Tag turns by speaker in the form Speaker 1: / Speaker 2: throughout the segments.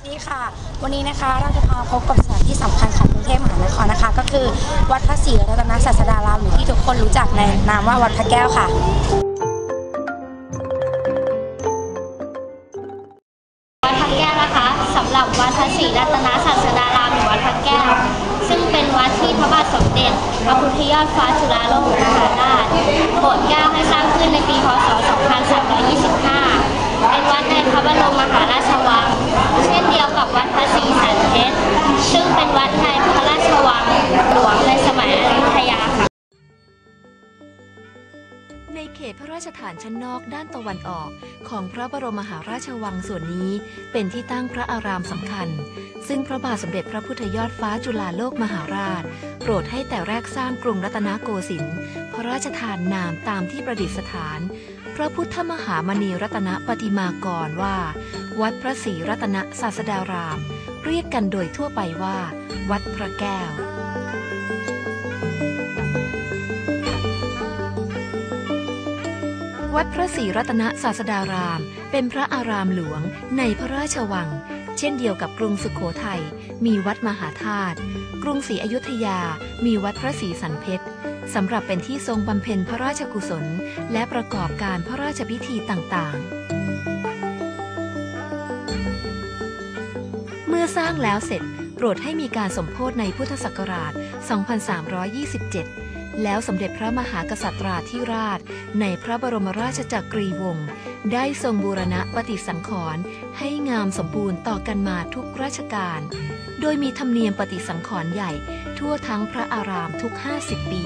Speaker 1: สวัสดีค่ะ วันนี้นะคะเราจะพาพบกับสถานที่สำคัญของกรุงเทพมหานครนะคะ ก็คือวัดพระศรีรัตนศาสดารามหรือที่ทุกคนรู้จักในนามว่าวัดพระแก้วค่ะ
Speaker 2: วัดพระแก้วนะคะสำหรับวัดพระศรีรัตนศาสดารามหรือวัดพระแก้ว ซึ่งเป็นวัดที่พระบาทสมเด็จพระพุทธยอดฟ้าจุฬาโลกมหาราชโปรดเกล้าให้สร้างขึ้นในปีพศ 2325 เป็นวัดในพระบรมมหา ราช
Speaker 3: ฐานชั้นนอกด้านตะวันออกของพระบรมมหาราชวังส่วนนี้เป็นที่ตั้งพระอารามสำคัญ ซึ่งพระบาทสมเด็จพระพุทธยอดฟ้าจุฬาโลกมหาราช โปรดให้แต่แรกสร้างกรุงรัตนโกสินทร์พระราชทานนามตามที่ประดิษฐาน พระพุทธมหามณีรัตนปฏิมากรว่า วัดพระศรีรัตนศาสดาราม เรียกกันโดยทั่วไปว่า วัดพระแก้ว วัดพระศรีรัตนศาสดาราม เป็นพระอารามหลวงในพระราชวัง เช่นเดียวกับกรุงสุขโขทัยมีวัดมหาธาตุกรุงศรีอยุธยา มีวัดพระศรีสันเพชรสำหรับเป็นที่ทรงบำเพ็ญพระราชกุศล และประกอบการพระราชพิธีต่างๆ เมื่อสร้างแล้วเสร็จโปรดให้มีการสมโพธในพุทธศักราช 2327 แล้วสมเด็จพระมหากษัตราธิราช ในพระบรมราชจักรีวงศ์ได้ทรงบูรณะปฏิสังขรณ์ให้งามสมบูรณ์ต่อกันมาทุกราชการ โดยมีธรรมเนียมปฏิสังขรณ์ใหญ่ทั่วทั้งพระอารามทุก 50 ปี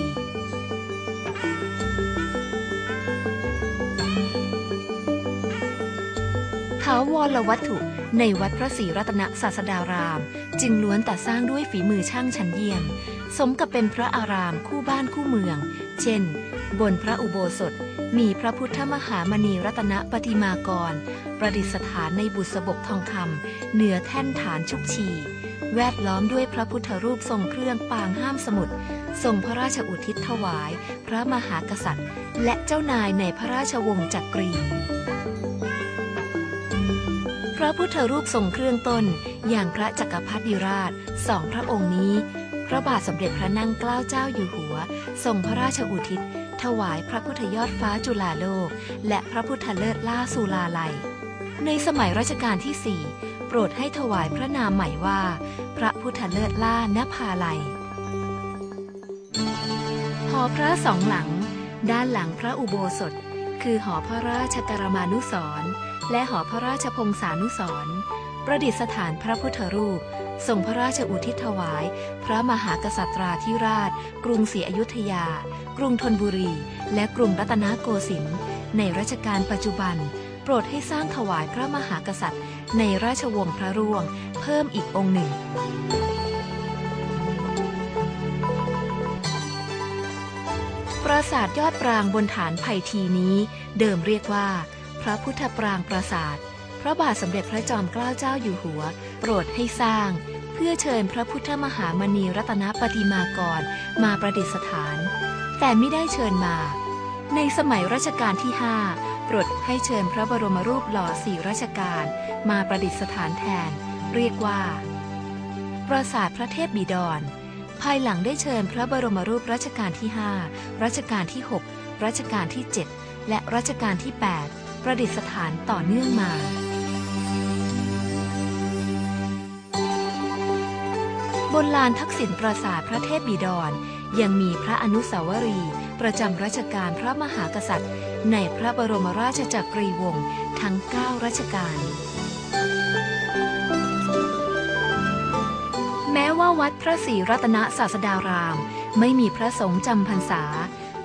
Speaker 3: ถาวรวัตถุ ในวัดพระศรีรัตนศาสดาราม จึงล้วนแต่สร้างด้วยฝีมือช่างชั้นเยี่ยม สมกับเป็นพระอารามคู่บ้านคู่เมือง เช่น บนพระอุโบสถ มีพระพุทธมหามณีรัตนปฏิมากร ประดิษฐานในบุษบกทองคำเหนือแท่นฐานชุกชี แวดล้อมด้วยพระพุทธรูปทรงเครื่องปางห้ามสมุทรทรงพระราชอุทิศถวาย พระมหากษัตริย์ และเจ้านายในพระราชวงศ์จักรี ระพุทธรูปทรงเครื่องต้น อย่างพระจักรพรรดิราชสองพระองค์นี้ พระบาทสมเด็จพระนั่งเกล้าเจ้าอยู่หัวทรงพระราชอุทิศ ถวายพระพุทธยอดฟ้าจุฬาโลก และพระพุทธเลิศล่าสุลาลัย ในสมัยรัชกาลที่สี่โปรดให้ถวายพระนามใหม่ว่า พระพุทธเลิศล่านภาลัยหอพระสองหลัง ด้านหลังพระอุโบสถ คือหอพระราชกรมานุสรณ์ และหอพระราชพงศานุสรณ์ประดิษฐานพระพุทธรูปทรงพระราชอุทิศถวาย พระมหากษัตราธิราช กรุงศรีอยุธยา กรุงธนบุรี และกรุงรัตนโกสินทร์ในรัชกาลปัจจุบัน โปรดให้สร้างถวายพระมหากษัตริย์ ในราชวงศ์พระร่วง เพิ่มอีกองค์หนึ่ง ปราสาทยอดปรางบนฐานไผ่ทีนี้ เดิมเรียกว่า พระพุทธปรางปราสาท พระบาทสมเด็จพระจอมเกล้าเจ้าอยู่หัว โปรดให้สร้าง เพื่อเชิญพระพุทธมหามณีรัตนปฏิมากร มาประดิษฐาน แต่ไม่ได้เชิญมา ในสมัยรัชกาลที่ 5 โปรดให้เชิญพระบรมรูปหล่อสี่รัชกาลมาประดิษฐานแทน เรียกว่า ปราสาทพระเทพบิดร ภายหลังได้เชิญพระบรมรูปรัชกาลที่ 5 รัชกาลที่ 6 รัชกาลที่ 7 และรัชกาลที่ 8 ประดิษฐานต่อเนื่องมาบนลานทักษิณปราสาทพระเทพบิดร ยังมีพระอนุสาวรีย์ประจำรัชกาลพระมหากษัตริย์ ในพระบรมราชจักรีวงศ์ทั้ง 9 รัชกาล แม้ว่าวัดพระศรีรัตนศาสดาราม ไม่มีพระสงฆ์จำพรรษา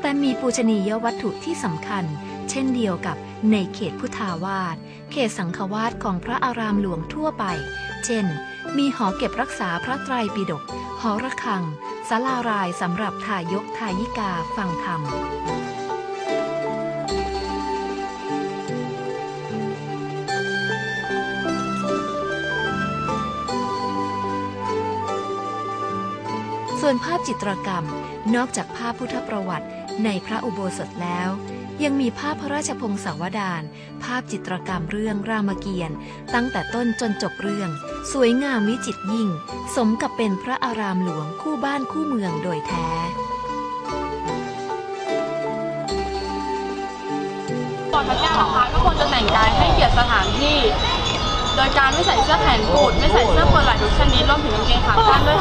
Speaker 3: แต่มีปูชนียวัตถุที่สำคัญ เช่นเดียวกับในเขตพุทธาวาส เขตสังฆวาสของพระอารามหลวงทั่วไป เช่น มีหอเก็บรักษาพระไตรปิฎก หอระฆังศาลารายสำหรับทายกทายิกาฟังธรรมส่วนภาพจิตรกรรมนอกจากภาพพุทธประวัติในพระอุโบสถแล้ว ยังมีภาพพระราชพงศาวดาร ภาพจิตรกรรมเรื่องรามเกียรติ์ตั้งแต่ต้นจนจบเรื่อง สวยงามวิจิตรยิ่ง สมกับเป็นพระอารามหลวงคู่บ้านคู่เมืองโดยแท้
Speaker 4: ก่อนพระแก้วนะคะก็ควรจะแต่งกายให้เกียรติสถานที่ โดยการไม่ใส่เสื้อแขนกุดไม่ใส่เสื้อคอไหล่ทุกชนิดรวมถึงกางเกงขาสั้นด้วย